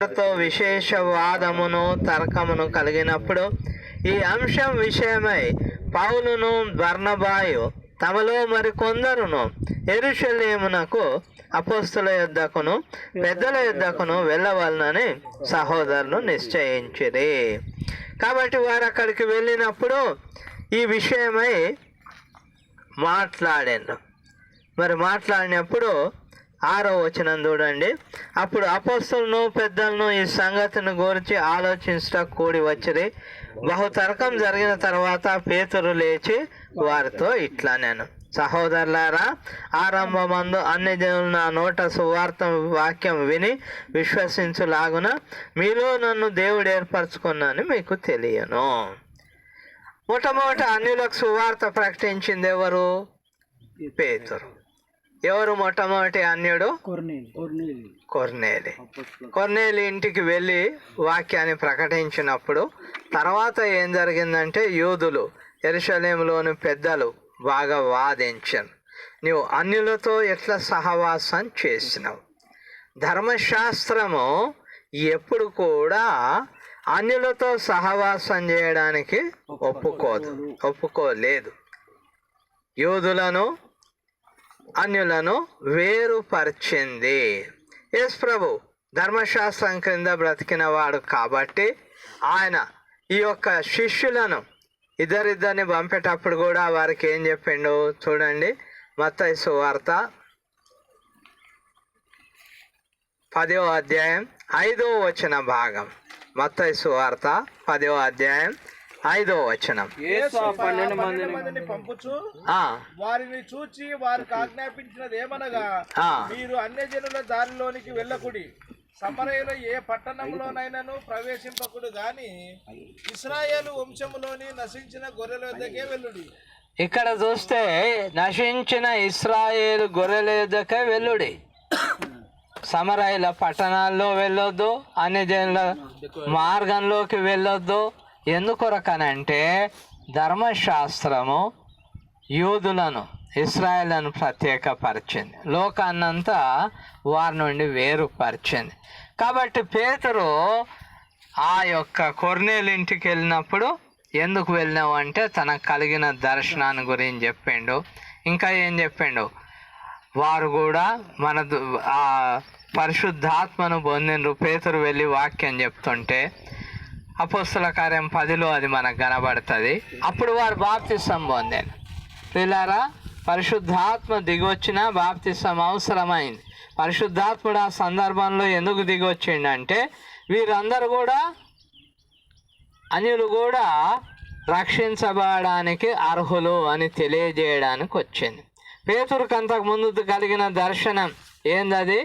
తో విశేష వాదమును తర్కమును కలిగినప్పుడు ఈ అంశం విషయమై పౌలును బర్ణబాయు తమలో మరి కొందరును ఎరుషలేమునకు అపోస్తుల యుద్ధకును పెద్దల యుద్ధకును వెళ్ళవలనని సహోదరులు నిశ్చయించిరి. కాబట్టి వారు అక్కడికి వెళ్ళినప్పుడు ఈ విషయమై మాట్లాడాను. మరి మాట్లాడినప్పుడు ఆరో వచనం చూడండి. అప్పుడు అపోస్తులను పెద్దలను ఈ సంగతిని గురించి ఆలోచించట కూడి వచ్చిరి. బహుతర్కం జరిగిన తర్వాత పేతురు లేచి వారితో ఇట్లా నేను సహోదరులారా ఆరంభమందు అన్ని జనులు నా నోట సువార్త వాక్యం విని విశ్వసించులాగున మీలో నన్ను దేవుడు ఏర్పరచుకున్నాను మీకు తెలియను. మొట్టమొదట అన్యులకు సువార్త ప్రకటించింది ఎవరు? పేతురు. ఎవరు మొట్టమొదటి అన్యుడు? కొర్నేలి. కొర్నేలి. కొర్నేలి. కొర్నేలి ఇంటికి వెళ్ళి వాక్యాన్ని ప్రకటించినప్పుడు తర్వాత ఏం జరిగిందంటే యూదులు ఎరుషలేములోని పెద్దలు బాగా వాదించారు. నీవు అన్యులతో ఎట్లా సహవాసం చేసినావు? ధర్మశాస్త్రము ఎప్పుడు కూడా అన్యులతో సహవాసం చేయడానికి ఒప్పుకోదు. ఒప్పుకోలేదు. యూదులను అన్యులను వేరుపరిచింది. ఎస్ ప్రభు ధర్మశాస్త్రం క్రింద బ్రతికిన వాడు కాబట్టి ఆయన ఈ యొక్క శిష్యులను ఇద్దరిద్దరిని పంపేటప్పుడు కూడా వారికి ఏం చెప్పిండు చూడండి. మత్తయి సువార్త పదో అధ్యాయం ఐదో వచ్చిన భాగం. మత్తయి సువార్త పదో అధ్యాయం ఐదో వచనం. యేసు ఆ పన్నెండు మందిని పంపుచు. ఆ, వారిని చూచి వారికి ఆజ్ఞాపించినది ఏమనగా మీరు అన్యజనుల దారిలోనికి వెళ్ళకుడి. సమరయుల ఏ పట్టణంలోనైనాను ప్రవేశింపకుడు గాని ఇస్రాయేలు వంశములోని నశించిన గొర్రెల వద్దకే వెళ్ళుడి. ఇక్కడ చూస్తే నశించిన ఇస్రాయేల్ గొర్రెల యుద్ధకే వెళ్ళుడి. సమరాయిల పట్టణాల్లో వెళ్ళొద్దు అన్ని జనుల మార్గంలోకి వెళ్ళొద్దు ఎందుకొరకనంటే ధర్మశాస్త్రము యూదులను ఇస్రాయలను ప్రత్యేకపరిచింది. లోకాన్నంతా వారి నుండి వేరుపరిచింది. కాబట్టి పేతురు ఆ యొక్క కొర్నేలు ఇంటికి వెళ్ళినప్పుడు ఎందుకు వెళ్ళినావు అంటే తనకు కలిగిన దర్శనాన్ని గురించి చెప్పిండు. ఇంకా ఏం చెప్పిండు? వారు కూడా మన దు- ఆ పరిశుద్ధాత్మను పొందిండ్రు. పేతురు వెళ్ళి వాక్యం చెప్తుంటే అపోస్తుల కార్యం పదిలో అది మనకు కనబడుతుంది. అప్పుడు వారు బాప్తిసం పొందారు. పిల్లారా పరిశుద్ధాత్మ దిగొచ్చిన బాప్తిసం అవసరమైంది. పరిశుద్ధాత్ముడు ఆ సందర్భంలో ఎందుకు దిగొచ్చిండంటే వీరందరూ కూడా అనిలు కూడా రక్షించబడడానికి అర్హులు అని తెలియజేయడానికి వచ్చింది. పేతురుకు అంతకు ముందు కలిగిన దర్శనం ఏందది?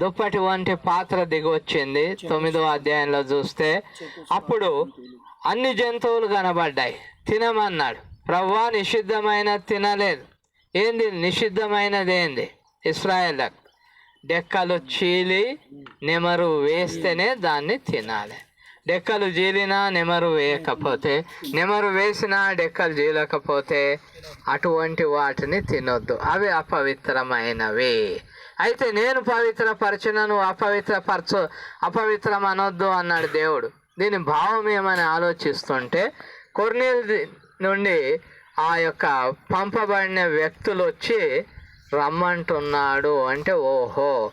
దుప్పటి వంటి పాత్ర దిగొచ్చింది. తొమ్మిదవ తొమ్మిదో అధ్యాయంలో చూస్తే అప్పుడు అన్ని జంతువులు కనబడ్డాయి. తినమన్నాడు. ప్రవ్వా నిషిద్ధమైన తినలేదు. ఏంది? నిషిద్ధమైనది ఏంది? ఇస్రాయేళ్ళకు డెక్కలు చీలి నెమరు వేస్తేనే దాన్ని తినాలి. డెక్కలు చీలినా నెమరు వేయకపోతే నెమరు వేసినా డెక్కలు చీలకపోతే అటువంటి వాటిని తినొద్దు. అవి అపవిత్రమైనవి. అయితే నేను పవిత్రపరచిన అపవిత్ర అపవిత్రపరచు అపవిత్రం అనొద్దు అన్నాడు దేవుడు. దీని భావం ఏమని ఆలోచిస్తుంటే కొర్నీల్ నుండి ఆ యొక్క పంపబడిన వ్యక్తులు వచ్చి రమ్మంటున్నాడు అంటే ఓహో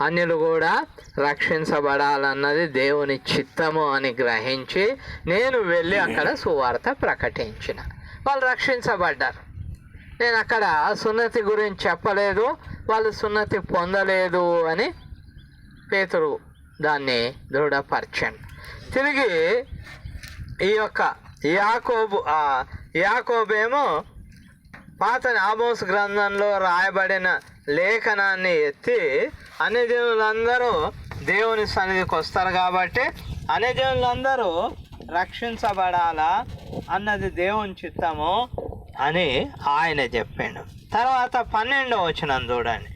అన్యులు కూడా రక్షించబడాలన్నది దేవుని చిత్తము అని గ్రహించి నేను వెళ్ళి అక్కడ సువార్త ప్రకటించిన. వాళ్ళు రక్షించబడ్డారు. నేను అక్కడ సున్నతి గురించి చెప్పలేదు. వాళ్ళు సున్నతి పొందలేదు అని పేతురు దాన్ని దృఢపరచండి. తిరిగి ఈ యొక్క యాకోబు యాకోబేమో పాత ఆమోస్ గ్రంథంలో రాయబడిన లేఖనాన్ని ఎత్తి అన్యజనులందరూ దేవుని సన్నిధికి వస్తారు కాబట్టి అన్యజనులందరూ రక్షించబడాలా అన్నది దేవుని చిత్తము. అని ఆయన చెప్పాడు. తర్వాత పన్నెండవ వచనం చూడండి.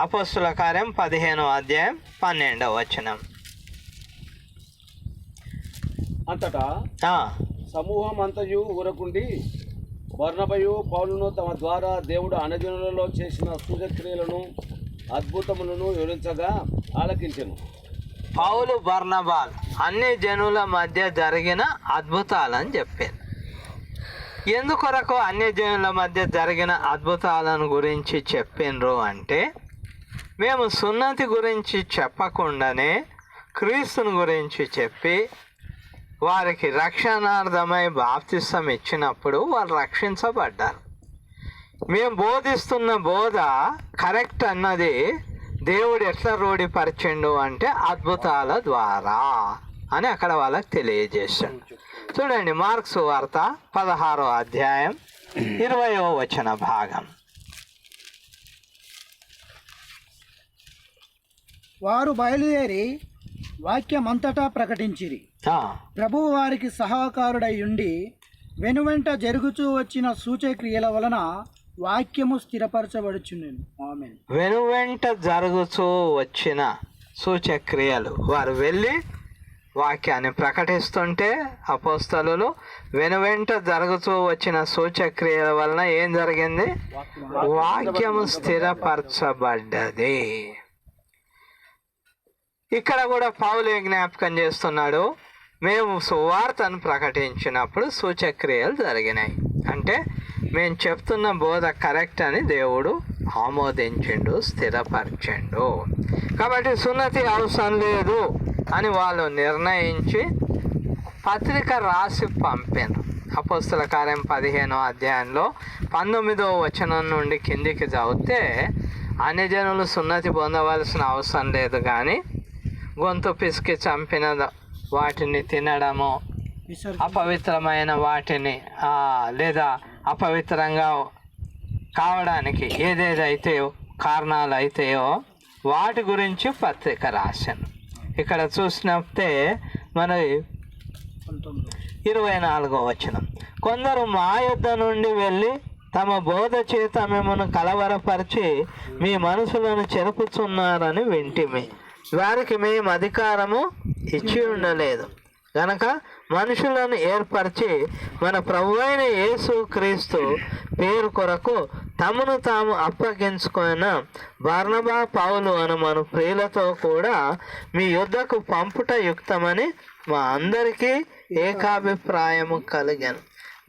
అపస్తుల కార్యం పదిహేనవ అధ్యాయం పన్నెండవ వచనం. అంతటా సమూహం అంతయు ఊరకుండి వర్ణభయు పౌలును తమ ద్వారా దేవుడు అనజనులలో చేసిన సూర్యక్రియలను అద్భుతములను వివరించగా ఆలకించెను. పౌలు బర్నబాల్ అన్ని జనుల మధ్య జరిగిన అద్భుతాలని చెప్పారు. ఎందుకొరకు అన్యజనుల మధ్య జరిగిన అద్భుతాలను గురించి చెప్పిండ్రు అంటే మేము సున్నతి గురించి చెప్పకుండానే క్రీస్తుని గురించి చెప్పి వారికి రక్షణార్థమై బాప్తిసం ఇచ్చినప్పుడు వాళ్ళు రక్షించబడ్డారు. మేము బోధిస్తున్న బోధ కరెక్ట్ అన్నది దేవుడు ఎట్లా రూఢిపరిచిండు అంటే అద్భుతాల ద్వారా. అని అక్కడ వాళ్ళకి తెలియజేశాడు. చూడండి మార్క్స్ వార్త పదహారో అధ్యాయం ఇరవయో వచన భాగం. వారు బయలుదేరి వాక్యమంతటా ప్రకటించిరి. ఆ, ప్రభువు వారికి సహకారుడై ఉండి వెనువెంట జరుగుచూ వచ్చిన సూచక్రియల వలన వాక్యము స్థిరపరచబడుచుండెను ఆమె వెనువెంట జరుగుతూ వచ్చిన సూచక్రియలు వారు వెళ్ళి వాక్యాన్ని ప్రకటిస్తుంటే అపోస్తలు వెనువెంట జరుగుతూ వచ్చిన సూచక్రియల వలన ఏం జరిగింది? వాక్యము స్థిరపరచబడ్డది. ఇక్కడ కూడా పావులు జ్ఞాపకం చేస్తున్నాడు? మేము సువార్తను ప్రకటించినప్పుడు సూచక్రియలు జరిగినాయి. అంటే మేము చెప్తున్న బోధ కరెక్ట్ అని దేవుడు ఆమోదించిండు స్థిరపరిచిండు. కాబట్టి సున్నతి అవసరం లేదు. అని వాళ్ళు నిర్ణయించి పత్రిక రాసి పంపాను అపోస్తుల కార్యం పదిహేనో అధ్యాయంలో పంతొమ్మిదో వచనం నుండి కిందికి చదివితే అన్ని జనులు సున్నతి పొందవలసిన అవసరం లేదు కానీ గొంతు పిసికి చంపిన వాటిని తినడము అపవిత్రమైన వాటిని లేదా అపవిత్రంగా కావడానికి ఏదేదైతే కారణాలు అయితాయో వాటి గురించి పత్రిక రాశాను. ఇక్కడ చూసినప్పుడే మన ఇరవై నాలుగో వచనం. కొందరు మా యుద్ధ నుండి వెళ్ళి తమ బోధ చేత మిమ్మల్ని కలవరపరిచి మీ మనసులను చెరుపుచున్నారని వింటిమి. వారికి మేము అధికారము ఇచ్చి ఉండలేదు. గనక మనుషులను ఏర్పరిచి మన ప్రభు అయిన యేసు క్రీస్తు పేరు కొరకు తమను తాము అప్పగించుకున్న బర్ణబా పౌలు అను మన ప్రియులతో కూడా మీ యుద్ధకు పంపుట యుక్తమని మా అందరికీ ఏకాభిప్రాయము కలిగాను.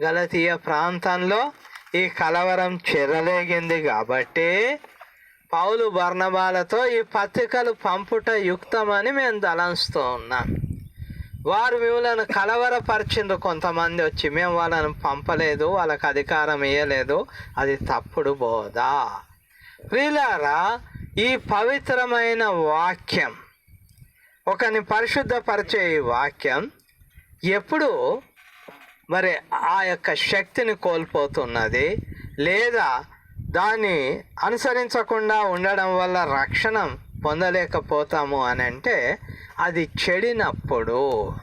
గలతీయ ప్రాంతంలో ఈ కలవరం చెరలేగింది కాబట్టి పౌలు బర్ణబాలతో ఈ పత్రికలు పంపుట యుక్తమని మేము తలంస్తూ ఉన్నాం. వారు మిమ్మల్ని కలవరపరిచిండ్రు కొంతమంది వచ్చి. మేము వాళ్ళని పంపలేదు వాళ్ళకి అధికారం ఇవ్వలేదు అది తప్పుడు బోధ. వీళ్ళారా ఈ పవిత్రమైన వాక్యం ఒకని పరిశుద్ధపరిచే ఈ వాక్యం ఎప్పుడు మరి ఆ యొక్క శక్తిని కోల్పోతున్నది లేదా దాన్ని అనుసరించకుండా ఉండడం వల్ల రక్షణ పొందలేకపోతాము అని అంటే అది చెడినప్పుడు.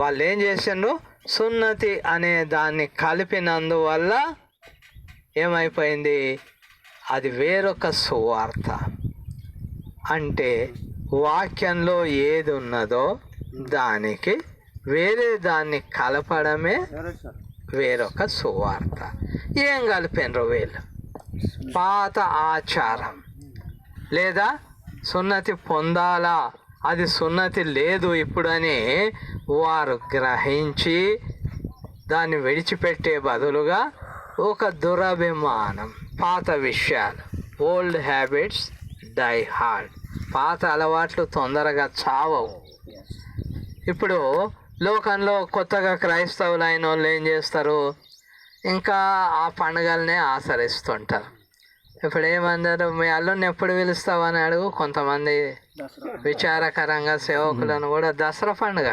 వాళ్ళు ఏం చేసిండ్రు? సున్నతి అనే దాన్ని కలిపినందువల్ల ఏమైపోయింది? అది వేరొక సువార్త. అంటే వాక్యంలో ఏది ఉన్నదో దానికి వేరే దాన్ని కలపడమే వేరొక సువార్త. ఏం కలిపినరు వీళ్ళు? పాత ఆచారం. లేదా సున్నతి పొందాలా? అది సున్నతి లేదు ఇప్పుడని వారు గ్రహించి దాన్ని విడిచిపెట్టే బదులుగా ఒక దురభిమానం పాత విషయాలు ఓల్డ్ హ్యాబిట్స్ డై హార్డ్ పాత అలవాట్లు తొందరగా చావవు. ఇప్పుడు లోకంలో కొత్తగా క్రైస్తవులు అయిన వాళ్ళు ఏం చేస్తారు? ఇంకా ఆ పండుగలనే ఆచరిస్తుంటారు. ఇప్పుడు ఏమంటారు మీ అల్లుడిని ఎప్పుడు పిలుస్తావని అడుగు. కొంతమంది విచారకరంగా సేవకులను కూడా దసరా పండుగ.